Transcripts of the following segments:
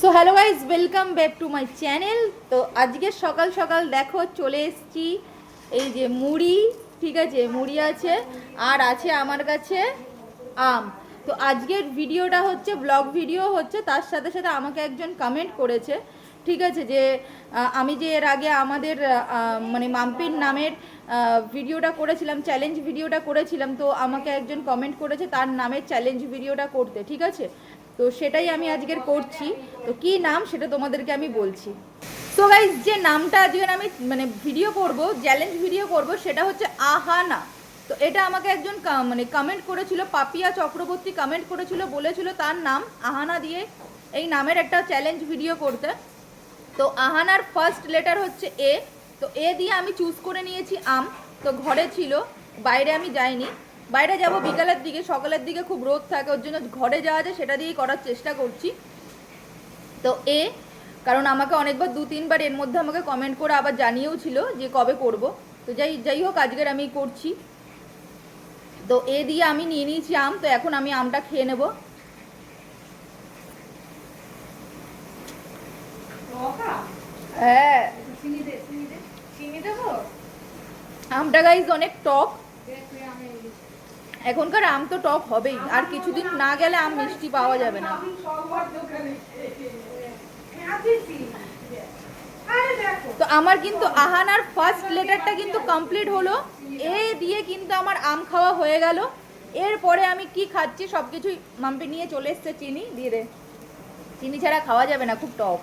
So hello guys welcome back to my channel তো আজকে সকাল সকাল দেখো চলে এসেছি এই যে মুড়ি, ঠিক আছে, মুড়ি আছে আর আছে আমার কাছে আম। তো আজকের ভিডিওটা হচ্ছে ব্লগ ভিডিও হচ্ছে, তার সাথে সাথে আমাকে একজন কমেন্ট করেছে, ঠিক আছে, যে আমি যে এর আগে আমাদের মানে মাম্পির নামের ভিডিওটা করেছিলাম চ্যালেঞ্জ ভিডিওটা করেছিলাম, তো আমাকে একজন কমেন্ট করেছে তার নামের চ্যালেঞ্জ ভিডিওটা করতে, ঠিক আছে? তো সেটাই আমি আজকের করছি। তো কি নাম সেটা তোমাদেরকে আমি বলছি। সো গাইজ যে নামটা আজকে আমি মানে ভিডিও করব চ্যালেঞ্জ ভিডিও করব, সেটা হচ্ছে আহানা। তো এটা আমাকে একজন মানে কমেন্ট করেছিল, পাপিয়া চক্রবর্তী কমেন্ট করেছিল, বলেছিল তার নাম আহানা দিয়ে। এই নামের একটা চ্যালেঞ্জ ভিডিও করতে। তো আহানার ফার্স্ট লেটার হচ্ছে এ তো এ দিয়ে আমি চুজ করে নিয়েছি আম। তো ঘরে ছিল, বাইরে আমি যাইনি। বাইরে যাব বিকালের দিকে সকালের দিকে খুব রোদ থাকে ওর জন্য ঘরে যাওয়া যায় সেটা দিয়েই করার চেষ্টা করছি। তো এ কারণ আমাকে অনেকবার দু তিনবার এর মধ্যে আমাকে কমেন্ট করে আবার জানিয়েও ছিল যে কবে করব। তো যাই যাই হোক আজকের আমি করছি। তো এ দিয়ে আমি নিয়ে নিয়েছি আম তো এখন আমি আমটা খেয়ে নেব। হ্যাঁ। আমটা গাইজ অনেক টক। এখনকার আম তো টক হবেই, আর কিছুদিন না গেলে আম মিষ্টি পাওয়া যাবে না। তো আমার কিন্তু আহানার ফার্স্ট লেটারটা কিন্তু কমপ্লিট হলো। এ দিয়ে কিন্তু আমার আম খাওয়া হয়ে গেল। এরপরে আমি কি খাচ্ছি সব কিছুই মাম্পি নিয়ে চলে এসছে চিনি দিয়ে দে। চিনি ছাড়া খাওয়া যাবে না, খুব টক।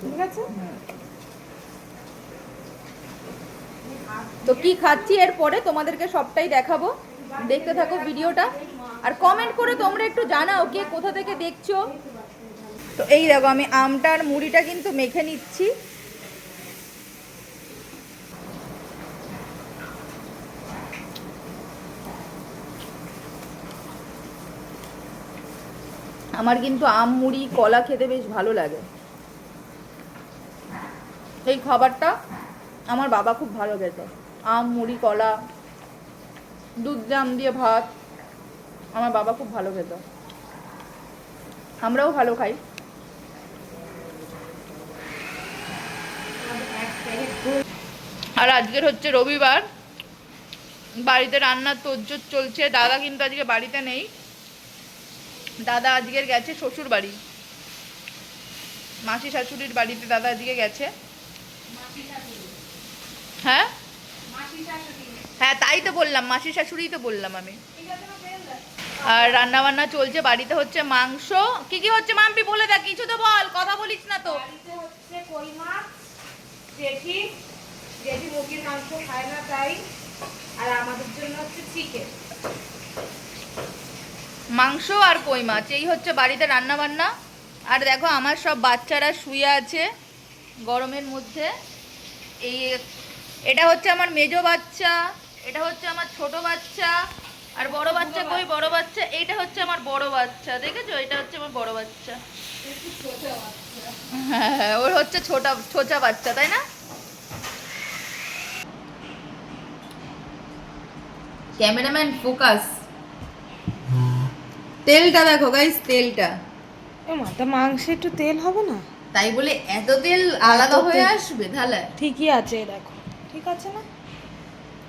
ঠিক আছে? তো কি খাচ্ছি এরপরে তোমাদেরকে সবটাই দেখাবো। দেখতে থাকো ভিডিওটা। আর কমেন্ট করে তোমরা একটু জানাও কে কোথা থেকে দেখছ। তো এই দেখো, আমি আমটা আর মুড়িটা কিন্তু মেখে নিচ্ছি। আমার কিন্তু আম মুড়ি, কলা খেতে বেশ ভালো লাগে। এই খাবারটা আমার বাবা খুব ভালো খেত। আম, মুড়ি, কলা দুধ, জাম দিয়ে ভাত। আমার বাবা খুব ভালো খেত। আমরাও ভালো খাই। আর আজকের হচ্ছে রবিবার। বাড়িতে রান্নার তোজ্জোর চলছে। দাদা কিন্তু আজকে বাড়িতে নেই। দাদা আজকের গেছে শ্বশুর বাড়ি। মাসি শাশুড়ির বাড়িতে দাদা আজকে গেছে। হ্যাঁ? হ্যাঁ তাই তো বললাম মাসি শাশুড়ি তো বললাম আমি। আর রান্না বান্না চলছে বাড়িতে হচ্ছে মাংস। কি কি হচ্ছে মাম্পি বলে দেখ কিছু তো বল কথা বলিস না তো। মুরগির মাংস খায় না তাই। আর আমাদের জন্য হচ্ছে চিকেন। মাংস আর কই মাছ এই হচ্ছে বাড়িতে রান্না বান্না আর দেখো আমার সব বাচ্চারা শুয়ে আছে গরমের মধ্যে। এই এটা হচ্ছে আমার মেজো বাচ্চা। এটা হচ্ছে আমার ছোট বাচ্চা আর বড় বাচ্চা কই? বড় বাচ্চা এইটা হচ্ছে আমার বড় বাচ্চা দেখেছ? এটা হচ্ছে আমার বড় বাচ্চা। হ্যাঁ ওর হচ্ছে ছোটা ছোচা বাচ্চা তাই না? Cameraman focus. তেলটা দেখো গাইস তেলটা। ও মা তা মাংসে একটু তেল হবে না? তাই বলে এত তেল আলাদা হয়ে আসবে তাহলে? ঠিকই আছে দেখো। ঠিক আছে না?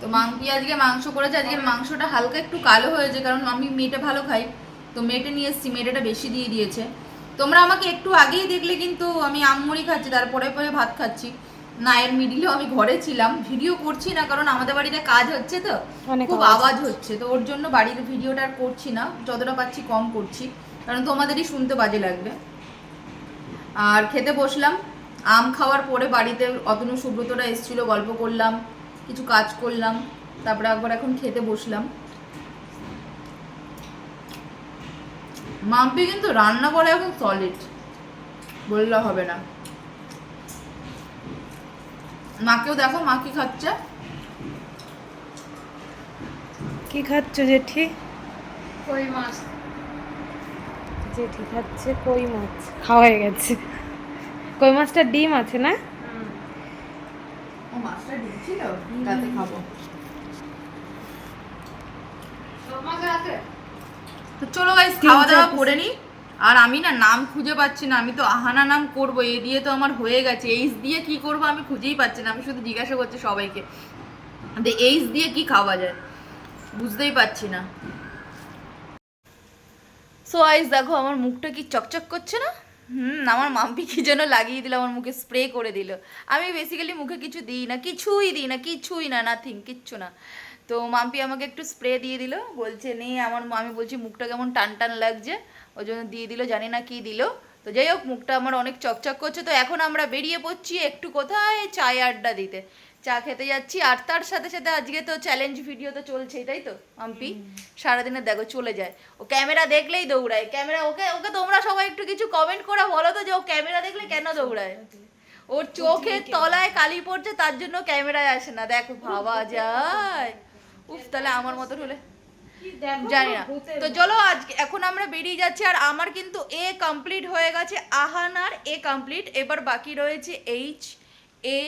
তো মাংপি আজকে মাংস করেছে আজকে মাংসটা হালকা একটু কালো হয়েছে কারণ আমি মেটে ভালো খাই। তো মেটে নিয়ে এসেছি মেয়েটা বেশি দিয়ে দিয়েছে। তোমরা আমাকে একটু আগেই দেখলে কিন্তু আমি আমমুড়ি খাচ্ছি তারপরে পরে ভাত খাচ্ছি। না এর মিডিলেও আমি ঘরে ছিলাম ভিডিও করছি না কারণ আমাদের বাড়িতে কাজ হচ্ছে তো খুব আওয়াজ আওয়াজ হচ্ছে। তো ওর জন্য বাড়ির ভিডিওটা আর করছি না যতটা পাচ্ছি কম করছি কারণ তোমাদেরই শুনতে বাজে লাগবে। আর খেতে বসলাম আম খাওয়ার পরে বাড়িতে অতনু সুব্রতরা এসেছিল গল্প করলাম। কিছু কাজ করলাম তারপরে একবার এখন খেতে বসলাম। মাম্পি কিন্তু রান্না করে এখন সলিড বললে হবে না। মাকেও দেখো মা কি খাচ্ছে? কি খাচ্ছ জেঠি? কই মাছ? জেঠি খাচ্ছে কই মাছ? খাওয়া হয়ে গেছে। কই মাছটা ডিম আছে না? ছিল রাতে খাব আছে তো চলো গাইস খাওয়া দাওয়া করে নি। আর আমি না নাম খুঁজে পাচ্ছি না আমি তো আহানা নাম করব এ দিয়ে তো আমার হয়ে গেছে। এইচ দিয়ে কি করব আমি খুঁজেই পাচ্ছি না আমি শুধু জিজ্ঞাসা করছি সবাইকে। যে এইচ দিয়ে কি খাওয়া যায়? বুঝতেই পারছি না। সো আইস দেখো আমার মুখটা কি চকচক করছে না? হুম, আমার মাম্পি কি যেন লাগিয়ে দিল, আমার মুখে স্প্রে করে দিল। আমি বেসিক্যালি মুখে কিছু দিই না, কিছুই দিই না, কিছুই না নাথিং কিচ্ছু না। তো মাম্পি আমাকে একটু স্প্রে দিয়ে দিল, বলছে, নে, আমার আমি বলছি, মুখটা কেমন টান টান লাগছে? ওই জন্য দিয়ে দিল, জানি না কি দিল। তো যাই হোক, মুখটা আমার অনেক চকচক করছে। তো এখন আমরা বেরিয়ে পড়ছি একটু কোথায়? চায় আড্ডা দিতে। চা খেতে যাচ্ছি। আর তার সাথে সাথে আজকে তো চ্যালেঞ্জ ভিডিও তো চলছেই তাই তো? আম্পি? সারাদিনে দেখো চলে যায়। ও ক্যামেরা দেখলেই দৌড়ায়। ক্যামেরা ওকে ওকে তোমরা সবাই একটু কিছু কমেন্ট করে বলো তো যে ও ক্যামেরা দেখলে কেন দৌড়ায়? ওর চোখের তলায় কালি পড়ছে তার জন্য ক্যামেরায় আসে না। দেখো ভাবা যায়। উফ তাহলে আমার মতন হলে? জানি না। তো চলো আজকে এখন আমরা বেরিয়ে যাচ্ছি আর আমার কিন্তু এ কমপ্লিট হয়ে গেছে আহানার এ কমপ্লিট এবার বাকি রয়েছে এইচ এ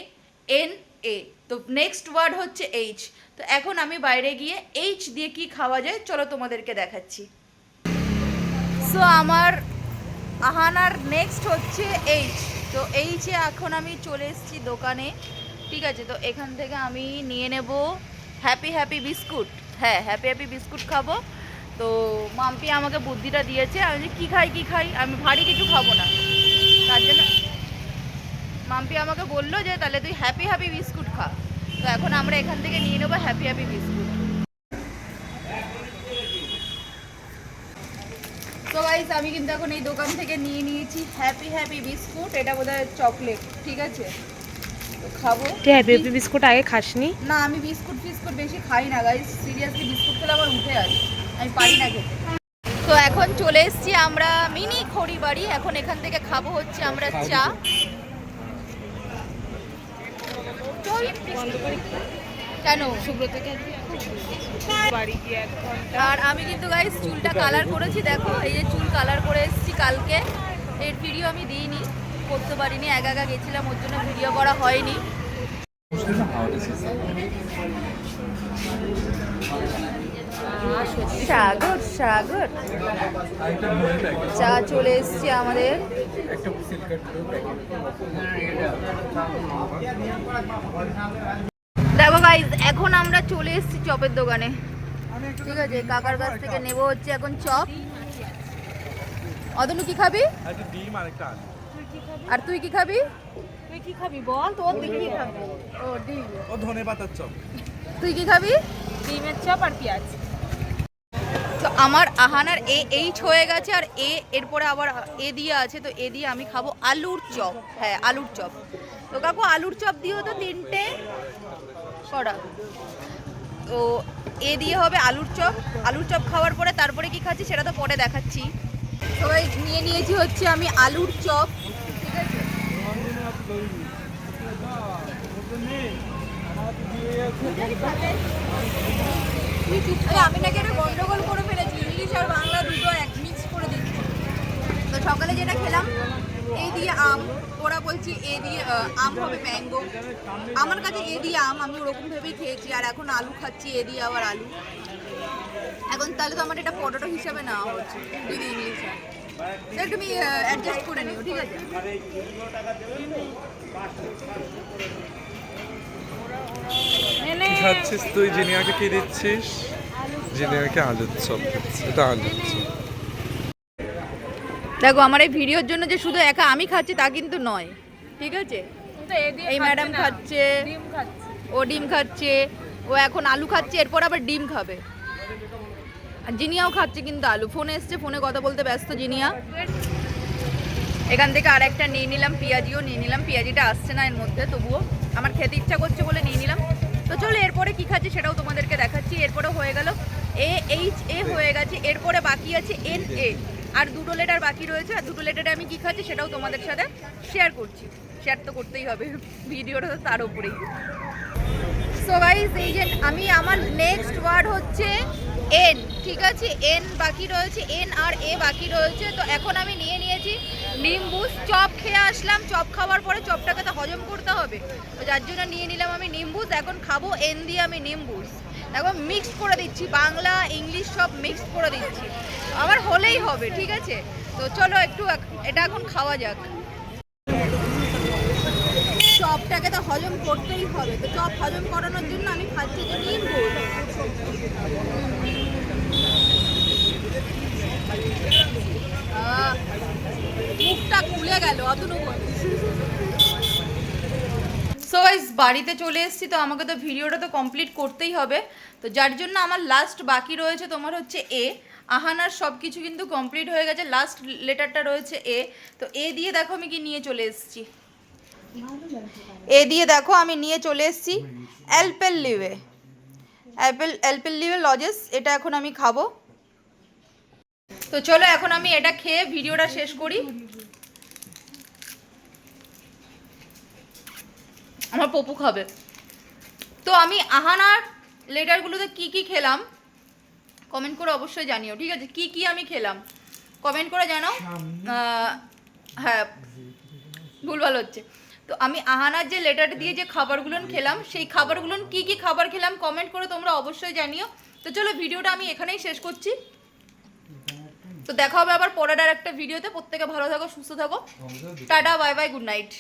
এন এ তো নেক্সট ওয়ার্ড হচ্ছে এইচ তো এখন আমি বাইরে গিয়ে এইচ দিয়ে কি খাওয়া যায়, চলো তোমাদেরকে দেখাচ্ছি। সো আমার আহানার নেক্সট হচ্ছে এইচ তো এইচে এখন আমি চলে এসেছি দোকানে। ঠিক আছে, তো এখান থেকে আমি নিয়ে নেব হ্যাপি হ্যাপি বিস্কুট হ্যাঁ হ্যাপি হ্যাপি বিস্কুট খাব। তো মাম্পি আমাকে বুদ্ধিটা দিয়েছে, আমি কী খাই কী খাই? আমি ভারী কিছু খাব না। তার জন্য মাম্পি আমাকে বলল যে তাহলে তুই হ্যাপি হ্যাপি বিস্কুট খা। তো এখন আমরা এখান থেকে নিয়ে নেব হ্যাপি হ্যাপি বিস্কুট। তো গাইস আমি কিন্তু এখন এই দোকান থেকে নিয়ে নিয়েছি হ্যাপি হ্যাপি বিস্কুট। এটা বোধহয় চকলেট ঠিক আছে? তো খাব। হ্যাপি হ্যাপি বিস্কুট আগে খাসনি? না আমি বিস্কুট ফিস্কুট বেশি খাই না গাইস সিরিয়াসলি বিস্কুট খেলে আমার উঠে আসে আমি পারি না খেতে। তো এখন চলে এসেছি আমরা মিনি খড়ি বাড়ি এখন এখান থেকে খাব হচ্ছে আমরা চা। কেন? আর আমি কিন্তু গাইস চুলটা কালার করেছি, দেখো, এই যে চুল কালার করে এসেছি কালকে। এর ভিডিও আমি দিইনি, করতে পারিনি, একা একা গেছিলাম, ওর জন্য ভিডিও করা হয়নি। সাগর সাগর। চা চলে এসছে আমাদের। দেখো গাইজ এখন আমরা চলে এসেছি চপের দোকানে। ঠিক আছে কাকার কাছ থেকে নেব হচ্ছে এখন চপ। অদনু কি খাবি? আর তুই কি খাবি? তুই কি খাবি বল? তোর দিকে কি খাবি। ও ডিম। ও ধনে পাতার চপ। তুই কি খাবি? ডিমের চপ আর পেঁয়াজ। আমার আহানার এ এইচ হয়ে গেছে আর এ এরপরে আবার এ দিয়ে আছে, তো এ দিয়ে আমি খাব আলুর চপ। হ্যাঁ আলুর চপ। তো কাকু, আলুর চপ দিও তো তিনটে করা তো এ দিয়ে হবে আলুর চপ। আলুর চপ খাওয়ার পরে তারপরে কি খাচ্ছি সেটা তো পরে দেখাচ্ছি। সবাই নিয়ে নিয়েছি হচ্ছে আমি আলুর চপ। ঠিক আছে? আমি নাকি একটা গন্ডগোল করে আর বাংলা দুটো এক মিক্স করে দিচ্ছি। তো সকালে যেটা খেলাম, এই দিয়ে আম। ওরা বলছি এ দিয়ে আম হবে ম্যাঙ্গো। আমার কাছে এ দিয়ে আম, আমি ওরকম ভেবেই খেয়েছি। আর এখন আলু খাচ্ছি, এ দিয়ে আবার আলু। এখন তাহলে তো আমার এটা পটেটো হিসাবে নেওয়া হচ্ছে, যদি ইংলিশ হয়। তো তুমি অ্যাডজাস্ট করে নিও, ঠিক আছে? খাচ্ছিস তুই? জিনিয়াকে কি দিচ্ছিস? জিনিয়াকে আলুর চপ এটা আলুর চপ দেখো আমার এই ভিডিওর জন্য যে শুধু একা আমি খাচ্ছি তা কিন্তু নয়। ঠিক আছে? তো এ দিয়ে এই ম্যাডাম খাচ্ছে। ডিম খাচ্ছে। ও ডিম খাচ্ছে। ও এখন আলু খাচ্ছে এরপর আবার ডিম খাবে। আর জিনিয়াও খাচ্ছে কিন্তু আলু। ফোনে এসছে ফোনে কথা বলতে ব্যস্ত জিনিয়া। এখান থেকে আর একটা নিয়ে নিলাম পেঁয়াজিও নিয়ে নিলাম। পেঁয়াজিটা আসছে না এর মধ্যে তবুও আমার খেতে ইচ্ছা করছে বলে নিয়ে নিলাম। তো চলো এরপরে কি খাচ্ছি সেটাও তোমাদেরকে দেখাচ্ছি। এরপরে হয়ে গেল এ এইচ এ হয়ে গেছে এরপরে বাকি আছে এন এ। আর দুটো লেটার বাকি রয়েছে আর দুটো লেটারে আমি কী খাচ্ছি সেটাও তোমাদের সাথে শেয়ার করছি। শেয়ার তো করতেই হবে ভিডিওটা তো তার উপরেই। সো গাইস এই যে আমি আমার নেক্সট ওয়ার্ড হচ্ছে এন ঠিক আছে? এন বাকি রয়েছে এন আর এ বাকি রয়েছে তো এখন আমি নিয়ে নিয়েছি নিম্বুস চপ খেয়ে আসলাম চপ খাওয়ার পরে চপটাকে তো হজম করতে হবে। তো যার জন্য নিয়ে নিলাম আমি নিম্বুস এখন খাব এন দিয়ে আমি নিম্বুস। এখন মিক্স করে দিচ্ছি। বাংলা ইংলিশ সব মিক্স করে দিচ্ছি। আমার হলেই হবে ঠিক আছে? তো চলো একটু এটা এখন খাওয়া যাক। চপটাকে তো হজম করতেই হবে। তো চপ হজম করানোর জন্য আমি খাচ্ছি নিম্বুর আহ, মুখটা খুলে গেল অতটুকু সো গাইস বাড়িতে চলে এসেছি, তো আমাকে তো ভিডিওটা তো কমপ্লিট করতেই হবে। তো যার জন্য আমার লাস্ট বাকি রয়েছে তোমার হচ্ছে এ আহানার সব কিছু কিন্তু কমপ্লিট হয়ে গেছে লাস্ট লেটারটা রয়েছে এ তো এ দিয়ে দেখো আমি কি নিয়ে চলে এসেছি। এ দিয়ে দেখো আমি নিয়ে চলে এসেছি অ্যালপেল লিভে অ্যাপেল অ্যালপেল লিভে লজেস এটা এখন আমি খাব। তো চলো, এখন আমি এটা খেয়ে ভিডিওটা শেষ করি। আমার পপু খাবে। তো আমি আহানার লেটারগুলোতে কি কি খেলাম কমেন্ট করে অবশ্যই জানিও ঠিক আছে? কি কি আমি খেলাম? কমেন্ট করে জানাও। হ্যাঁ ভুলভাল হচ্ছে। তো আমি আহানার যে লেটার দিয়ে যে খাবারগুলো খেলাম সেই খাবারগুলো কি কি খাবার খেলাম কমেন্ট করে তোমরা অবশ্যই জানিও। তো চলো ভিডিওটা আমি এখানেই শেষ করছি। তো দেখা হবে আবার পরের আর একটা ভিডিওতে। প্রত্যেকে ভালো থাকো সুস্থ থাকো। Tata bye bye good night